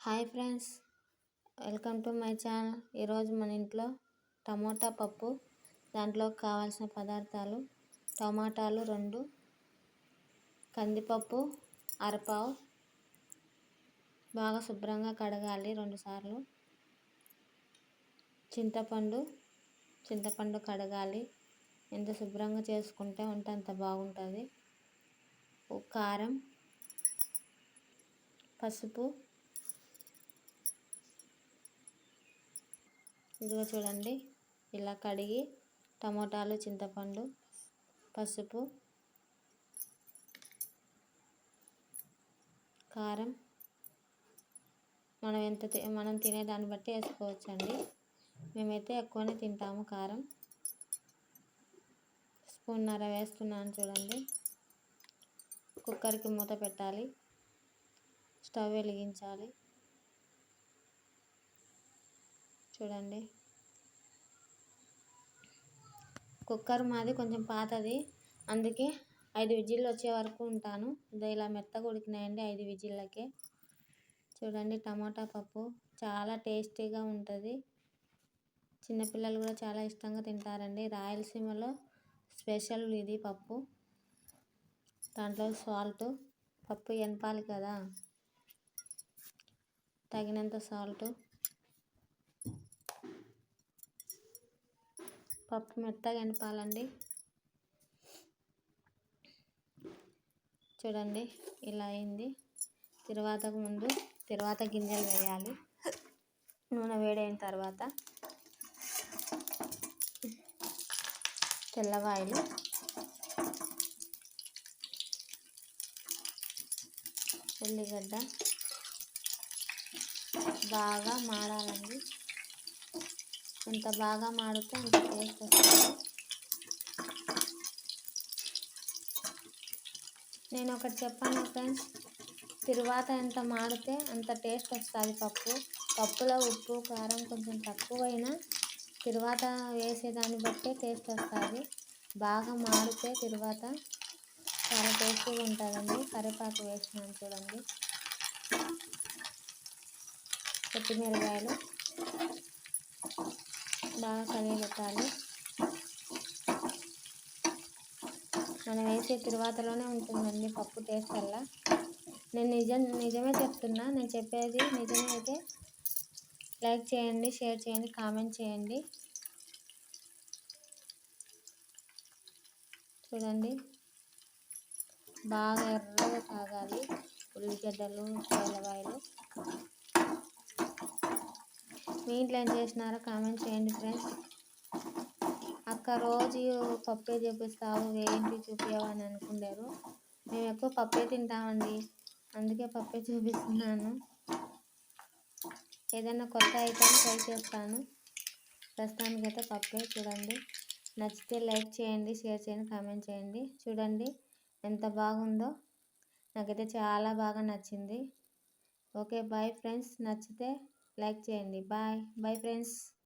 Hi friends welcome to my channel. ఈరోజు మన ఇంట్లో టమోటా పప్పు దాంట్లో కావాల్సిన పదార్థాలు టమాటాలు రెండు కందిపప్పు అరపావు. బాగా శుభ్రంగా కడగాలి రెండుసార్లు చింతపండు చింతపండు కడగాలి. ఎంత శుభ్రంగా చేసుకుంటే ఉంటే అంత బాగుంటుంది. కారం పసుపు ఇదిగో చూడండి. ఇలా కడిగి టమోటాలు చింతపండు పసుపు కారం మనం ఎంత మనం తినేదాన్ని బట్టి వేసుకోవచ్చండి. మేమైతే ఎక్కువనే తింటాము కారం. స్పూన్నర వేస్తున్నాను చూడండి. కుక్కర్కి మూత పెట్టాలి. స్టవ్ వెలిగించాలి. చూడండి. కుక్కర్ మాది కొంచెం పాతది. అందుకే ఐదు విజిల్లు వచ్చే వరకు ఉంటాను. ఇలా మెత్తగా ఉడికినాయండి ఐదు విజిల్లకే. చూడండి టమాటా పప్పు చాలా టేస్టీగా ఉంటుంది. చిన్నపిల్లలు కూడా చాలా ఇష్టంగా తింటారండి. రాయలసీమలో స్పెషల్ ఇది పప్పు. దాంట్లో సాల్ట్. పప్పు ఎనపాలి కదా. తగినంత సాల్ట్. పప్పు మెత్తగా ఎనపాలండి చూడండి ఇలా అయింది. తర్వాతకు ముందు తర్వాత గింజలు వేయాలి. నూనె వేడైన తర్వాత తెల్లవాయలు ఉల్లిగడ్డ బాగా మాడాలండి. ఎంత బాగా మాడితే అంత టేస్ట్ వస్తుంది. నేను ఒకటి చెప్పాను ఫ్రెండ్స్ తిరువాత ఎంత మాడితే అంత టేస్ట్ వస్తుంది పప్పు. పప్పులో ఉప్పు కారం కొంచెం తక్కువైనా తిరువాత వేసేదాన్ని బట్టే టేస్ట్ వస్తుంది. బాగా మాడితే తిరువాత చాలా టేస్టీగా ఉంటుందండి. కరివేపాకు వేసినాను చూడండి. కొత్తిమీరకాయలు బాగా కలియబెట్టాలి మనం వేసే తిరువాతలోనే ఉంటుందండి పప్పు టేస్ట్ వల్ల నేను నిజం నిజమే చెప్తున్నా నేను చెప్పేది నిజమే అయితే లైక్ చేయండి షేర్ చేయండి కామెంట్ చేయండి. చూడండి. బాగా ఎర్రగా కాగాలి. ఉల్లిగడ్డలు తెల్లవాయలు మీ ఇంట్లో ఏం చేసినారో కామెంట్ చేయండి ఫ్రెండ్స్. అక్క రోజు పప్పే చూపిస్తావు ఏంటి చూపించవు అని అనుకున్నారు మేము ఎక్కువ పప్పే తింటామండి. అందుకే పప్పే చూపిస్తున్నాను. ఏదైనా కొత్త ఐటెం ట్రై చేస్తాను. ప్రస్తుతానికైతే పప్పే చూడండి. నచ్చితే లైక్ చేయండి షేర్ చేయండి కామెంట్ చేయండి. చూడండి ఎంత బాగుందో. నాకైతే చాలా బాగా నచ్చింది. Okay bye friends. నచ్చితే లైక్ చేయండి. బాయ్. Bye friends.